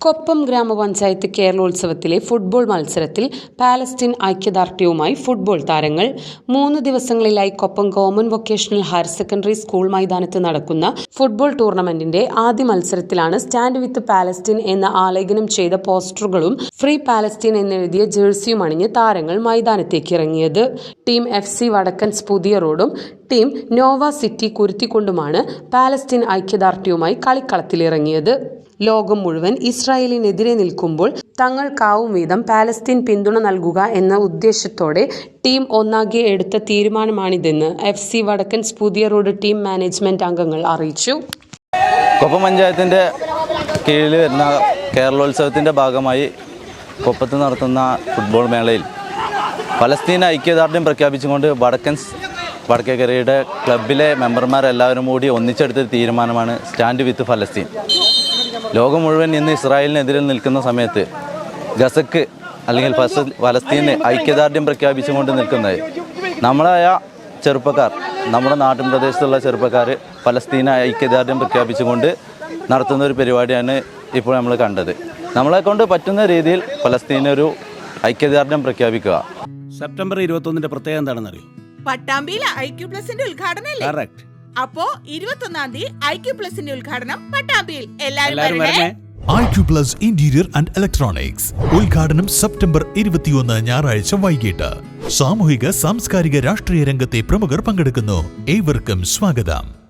കൊപ്പം ഗ്രാമപഞ്ചായത്ത് കേരളോത്സവത്തിലെ ഫുട്ബോൾ മത്സരത്തിൽ പാലസ്തീൻ ഐക്യദാർഢ്യവുമായി ഫുട്ബോൾ താരങ്ങൾ. മൂന്ന് ദിവസങ്ങളിലായി Koppam common vocational higher secondary school മൈതാനത്ത് നടക്കുന്ന ഫുട്ബോൾ ടൂർണമെന്റിന്റെ ആദ്യ മത്സരത്തിലാണ് സ്റ്റാൻഡ് വിത്ത് പാലസ്തീൻ എന്ന ആലേഖനം ചെയ്ത പോസ്റ്ററുകളും ഫ്രീ പാലസ്തീൻ എന്നെഴുതിയ ജേഴ്സിയും അണിഞ്ഞ് താരങ്ങൾ മൈതാനത്തേക്ക് ഇറങ്ങിയത്. ടീം എഫ് സി വടക്കൻസ് പുതിയ റോഡും ടീം നോവ സിറ്റി കുരുത്തിക്കൊണ്ടുമാണ് പാലസ്തീൻ ഐക്യദാർഢ്യവുമായി കളിക്കളത്തിലിറങ്ങിയത്. ലോകം മുഴുവൻ ഇസ്രായേലിനെതിരെ നിൽക്കുമ്പോൾ തങ്ങൾക്കാവും വീതം പാലസ്തീൻ പിന്തുണ നൽകുക എന്ന ഉദ്ദേശത്തോടെ ടീം ഒന്നാകെ എടുത്ത തീരുമാനമാണിതെന്ന് എഫ് സി വടക്കൻസ് പുതിയ റോഡ് ടീം മാനേജ്മെന്റ് അംഗങ്ങൾ അറിയിച്ചു. കൊപ്പം പഞ്ചായത്തിന്റെ കീഴിൽ വരുന്ന കേരളോത്സവത്തിന്റെ ഭാഗമായി കൊപ്പത്ത് നടത്തുന്ന ഫുട്ബോൾ മേളയിൽ പലസ്തീൻ ഐക്യദാർഢ്യം പ്രഖ്യാപിച്ചുകൊണ്ട് വടക്കൻസ് വടക്കേക്കരയുടെ ക്ലബിലെ മെമ്പർമാരെല്ലാവരും കൂടി ഒന്നിച്ചെടുത്തൊരു തീരുമാനമാണ് സ്റ്റാൻഡ് വിത്ത് ഫലസ്തീൻ ലോകം മുഴുവൻ ഇന്ന് ഇസ്രായേലിനെതിരെ നിൽക്കുന്ന സമയത്ത് ഗസക്ക് അല്ലെങ്കിൽ ഫസ ഫലസ്തീന് ഐക്യദാർഢ്യം പ്രഖ്യാപിച്ചുകൊണ്ട് നിൽക്കുന്നത് നമ്മളായ ചെറുപ്പക്കാർ നമ്മുടെ നാട്ടിൻ പ്രദേശത്തുള്ള ചെറുപ്പക്കാർ ഫലസ്തീന ഐക്യദാർഢ്യം പ്രഖ്യാപിച്ചുകൊണ്ട് നടത്തുന്ന ഒരു പരിപാടിയാണ് ഇപ്പോൾ നമ്മൾ കണ്ടത്. നമ്മളെ കൊണ്ട് പറ്റുന്ന രീതിയിൽ ഫലസ്തീന് ഒരു ഐക്യദാർഢ്യം പ്രഖ്യാപിക്കുക. സെപ്റ്റംബർ ഇരുപത്തൊന്നിന്റെ പ്രത്യേകത എന്താണെന്ന് അറിയോ പട്ടാമ്പിയിലെ ഐക്യു ക്യു പ്ലസിന്റെ ഉദ്ഘാടനം കറക്റ്റ്. അപ്പോ ഇരുപത്തൊന്നാം തീയതി ഐ ക്യു പ്ലസിന്റെ ഉദ്ഘാടനം പട്ടാമ്പിയിൽ. എല്ലാവരും വരണേ. I Q plus interior and electronics ഉദ്ഘാടനം സെപ്റ്റംബർ ഇരുപത്തിയൊന്ന് ഞായറാഴ്ച വൈകിട്ട്. സാമൂഹിക സാംസ്കാരിക രാഷ്ട്രീയ രംഗത്തെ പ്രമുഖർ പങ്കെടുക്കുന്നു. ഏവർക്കും സ്വാഗതം.